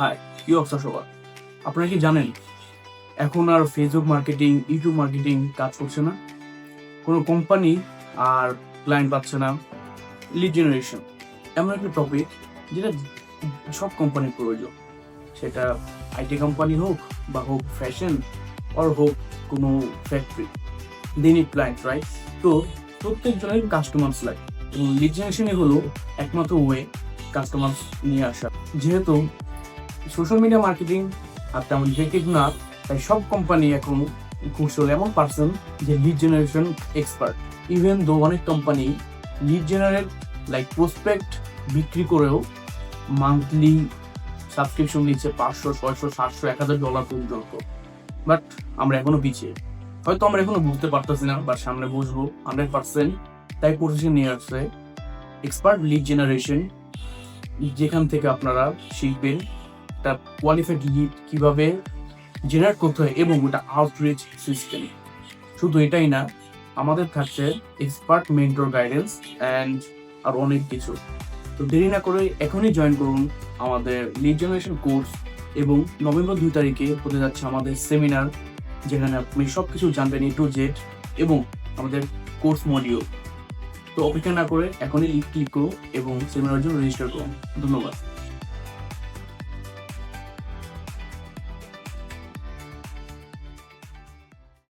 High, কি অবস্থা সবার? আপনারা কি জানেন, এখন আর ফেসবুক মার্কেটিং ইউটিউব মার্কেটিং কাজ করছে না। কোনো কোম্পানি আর ক্লায়েন্ট পাচ্ছে না। লিড জেনারেশন এমন একটা টপিক যেটা সব কোম্পানির প্রয়োজন। সেটা আইটি কোম্পানি হোক বা হোক ফ্যাশন আর হোক কোনো factory they need client right তো প্রত্যেকজনের কাস্টমার্স লাগে। এবং লিড জেনারেশনই হলো একমাত্র ওয়ে কাস্টমার্স নিয়ে আসা। যেহেতু সোশ্যাল মিডিয়া মার্কেটিং আর তেমন ইফেক্টিভ না, তাই সব কোম্পানি এখন কুশল এমন পার্সন যে lead generation expert even though অনেক company lead generate like prospect বিক্রি করেও মান্থলি সাবস্ক্রিপশন নিচ্ছে পাঁচশো, ছয়শো, সাতশো, এক হাজার ডলার পর্যন্ত। বাট আমরা এখনও পিছিয়ে। হয়তো আমরা এখনও বুঝতে পারতেছি না বা সামনে বুঝব। হান্ড্রেড পার্সেন্ট তাই পজিশন নিয়ে আসছে এক্সপার্ট লিড জেনারেশন যেখান থেকে আপনারা শিখবেন একটা কোয়ালিফাইড লিড কীভাবে জেনারেট করতে হয় এবং ওটা আউটরিচ সিস্টেম শুধু এটাই না, আমাদের থাকছে এক্সপার্ট মেন্টর গাইডেন্স অ্যান্ড আর অনেক কিছু। তো দেরি না করে এখনই জয়েন করুন আমাদের লিড জেনারেশন কোর্স এবং নভেম্বর দুই তারিখে হতে যাচ্ছে আমাদের সেমিনার যেখানে আপনি সব কিছু জানবেন এ টু জেড এবং আমাদের কোর্স মডিও তো অপেক্ষা না করে এখনই লিঙ্ক ক্লিক করুন এবং সেমিনারের জন্য রেজিস্টার করুন। ধন্যবাদ।